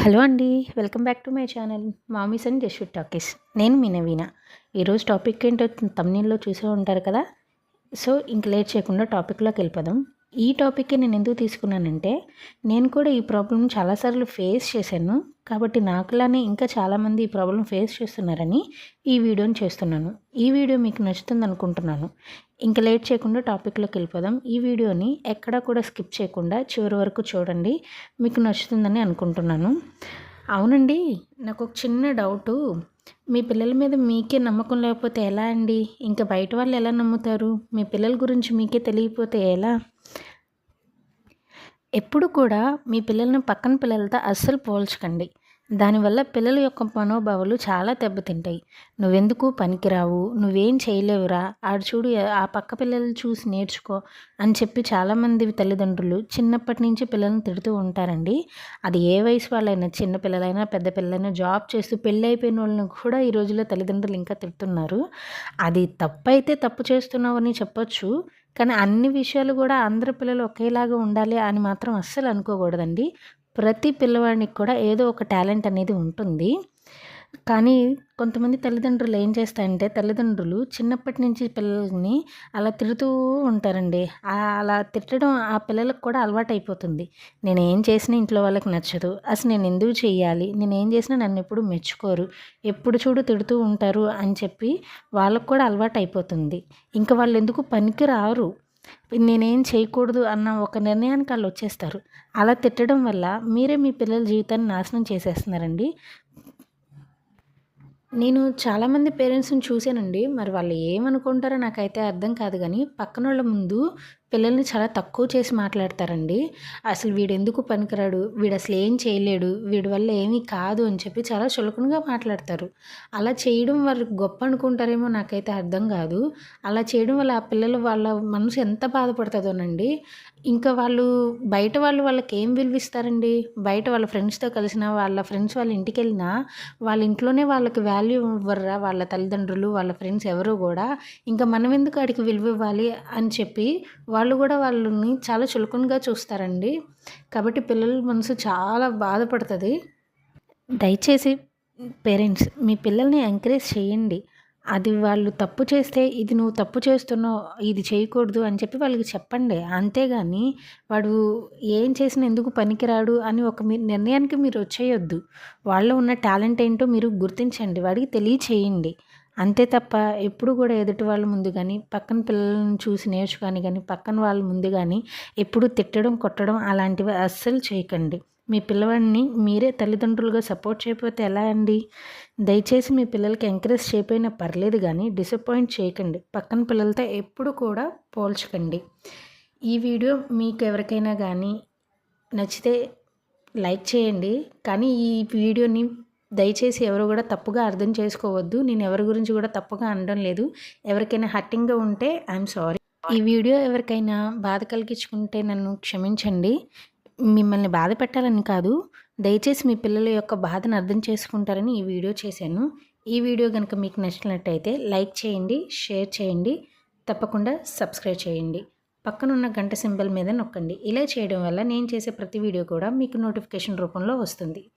Hello అండి welcome back to my channel. Mommy's and just talkies. నేను మీ నవీన. ఈరోజు టాపిక్ ఏంటో తమ్నీల్లో చూసే ఉంటారు కదా? సో ఇంక లేట్ చేయకుండా టాపిక్లోకి వెళ్ళిపోదాం. ఈ టాపిక్కి నేను ఎందుకు తీసుకున్నానంటే నేను కూడా ఈ ప్రాబ్లం చాలాసార్లు ఫేస్ చేశాను. కాబట్టి నాకులానే ఇంకా చాలామంది ఈ ప్రాబ్లం ఫేస్ చేస్తున్నారని ఈ వీడియోని చేస్తున్నాను. ఈ వీడియో మీకు నచ్చుతుంది అనుకుంటున్నాను. ఇంకా లేట్ చేయకుండా టాపిక్లోకి వెళ్ళిపోదాం. ఈ వీడియోని ఎక్కడా కూడా స్కిప్ చేయకుండా చివరి వరకు చూడండి. మీకు నచ్చుతుందని అనుకుంటున్నాను. అవునండి నాకు ఒక చిన్న డౌటు. మీ పిల్లల మీద మీకే నమ్మకం లేకపోతే ఎలా అండి? ఇంకా బయట వాళ్ళు ఎలా నమ్ముతారు? మీ పిల్లల గురించి మీకే తెలియకపోతే ఎలా? ఎప్పుడు కూడా మీ పిల్లలను పక్కన పిల్లలతో అస్సలు పోల్చకండి. దానివల్ల పిల్లల యొక్క మనోభావాలు చాలా దెబ్బతింటాయి. నువ్వెందుకు పనికిరావు? నువ్వేం చేయలేవురా? ఆడు చూడు ఆ పక్క పిల్లలు చూసి నేర్చుకో అని చెప్పి చాలామంది తల్లిదండ్రులు చిన్నప్పటి నుంచి పిల్లల్ని తిడుతూ ఉంటారండి. అది ఏ వయసు వాళ్ళైనా చిన్న పిల్లలైనా పెద్ద పిల్లలైనా జాబ్ చేస్తూ పెళ్ళి అయిపోయిన వాళ్ళని కూడా ఈ రోజుల్లో తల్లిదండ్రులు ఇంకా తిడుతున్నారు. అది తప్పు అయితే తప్పు చేస్తున్నావని చెప్పొచ్చు. కానీ అన్ని విషయాలు కూడా అందరి పిల్లలు ఒకేలాగా ఉండాలి అని మాత్రం అస్సలు అనుకోకూడదండి. ప్రతి పిల్లవాడికి కూడా ఏదో ఒక టాలెంట్ అనేది ఉంటుంది. కానీ కొంతమంది తల్లిదండ్రులు ఏం చేస్తారంటే తల్లిదండ్రులు చిన్నప్పటి నుంచి పిల్లల్ని అలా తిడుతూ ఉంటారండి. అలా తిట్టడం ఆ పిల్లలకు కూడా అలవాటు అయిపోతుంది నేను ఏం చేసినా ఇంట్లో వాళ్ళకి నచ్చదు. అసలు నేను ఎందుకు చేయాలి నేను ఏం చేసినా నన్ను ఎప్పుడు మెచ్చుకోరు. ఎప్పుడు చూడు తిడుతూ ఉంటారు అని చెప్పి వాళ్ళకు కూడా అలవాటు అయిపోతుంది ఇంకా వాళ్ళు ఎందుకు పనికి రారు? నేనేం చేయకూడదు అన్న ఒక నిర్ణయానికి వాళ్ళు వచ్చేస్తారు. అలా తిట్టడం వల్ల మీరే మీ పిల్లల జీవితాన్ని నాశనం చేసేస్తున్నారండి. నేను చాలామంది పేరెంట్స్ని చూశానండి. మరి వాళ్ళు ఏమనుకుంటారో నాకైతే అర్థం కాదు కానీ పక్కన వాళ్ళ ముందు పిల్లల్ని చాలా తక్కువ చేసి మాట్లాడతారండి. అసలు వీడు ఎందుకు పనికిరాడు? వీడు అసలు ఏం చేయలేడు? వీడి వల్ల ఏమీ కాదు అని చెప్పి చాలా చులకనగా మాట్లాడతారు. అలా చేయడం వారు గొప్ప అనుకుంటారేమో నాకైతే అర్థం కాదు. అలా చేయడం వల్ల ఆ పిల్లలు వాళ్ళ మనసు ఎంత బాధపడుతుందోనండి. ఇంకా వాళ్ళు బయట వాళ్ళు వాళ్ళకి ఏం విలువిస్తారండి? బయట వాళ్ళ ఫ్రెండ్స్తో కలిసిన వాళ్ళ ఫ్రెండ్స్ వాళ్ళ ఇంటికి వెళ్ళినా వాళ్ళ ఇంట్లోనే వాళ్ళకి వాల్యూ ఇవ్వరా? వాళ్ళ తల్లిదండ్రులు వాళ్ళ ఫ్రెండ్స్ ఎవరు కూడా? ఇంకా మనం ఎందుకు అడిగి విలువ ఇవ్వాలి అని చెప్పి వాళ్ళు కూడా వాళ్ళని చాలా చులకనగా చూస్తారండి. కాబట్టి పిల్లల మనసు చాలా బాధపడుతుంది. దయచేసి పేరెంట్స్ మీ పిల్లల్ని ఎంకరేజ్ చేయండి. అది వాళ్ళు తప్పు చేస్తే ఇది నువ్వు తప్పు చేస్తున్నావు ఇది చేయకూడదు అని చెప్పి వాళ్ళకి చెప్పండి. అంతేగాని వాడు ఏం చేసినా ఎందుకు పనికిరాడు అని ఒక మీ నిర్ణయానికి మీరు వచ్చేయొద్దు. వాళ్ళలో ఉన్న టాలెంట్ ఏంటో మీరు గుర్తించండి. వాడికి తెలియచేయండి. అంతే తప్ప ఎప్పుడు కూడా ఎదుటి వాళ్ళ ముందు కానీ పక్కన పిల్లలను చూసి నేర్చుకొని కానీ పక్కన వాళ్ళ ముందు కానీ ఎప్పుడు తిట్టడం కొట్టడం అలాంటివి అస్సలు చేయకండి. మీ పిల్లవాడిని మీరే తల్లిదండ్రులుగా సపోర్ట్ చేయకపోతే ఎలా అండి? దయచేసి మీ పిల్లలకి ఎంకరేజ్ చేయపోయినా పర్లేదు కానీ డిసప్పాయింట్ చేయకండి. పక్కన పిల్లలతో ఎప్పుడు కూడా పోల్చకండి. ఈ వీడియో మీకు ఎవరికైనా కానీ నచ్చితే లైక్ చేయండి. కానీ ఈ వీడియోని దయచేసి ఎవరు కూడా తప్పుగా అర్థం చేసుకోవద్దు. నేను ఎవరి గురించి కూడా తప్పుగా అనడం లేదు. ఎవరికైనా హట్టింగ్గా ఉంటే ఐఎమ్ సారీ ఈ వీడియో ఎవరికైనా బాధ కలిగించుకుంటే నన్ను క్షమించండి. మిమ్మల్ని బాధ పెట్టాలని కాదు. దయచేసి మీ పిల్లల యొక్క బాధను అర్థం చేసుకుంటారని ఈ వీడియో చేశాను. ఈ వీడియో కనుక మీకు నచ్చినట్టయితే లైక్ చేయండి షేర్ చేయండి తప్పకుండా సబ్స్క్రైబ్ చేయండి. పక్కనున్న గంట సింబల్ మీద నొక్కండి. ఇలా చేయడం వల్ల నేను చేసే ప్రతి వీడియో కూడా మీకు నోటిఫికేషన్ రూపంలో వస్తుంది.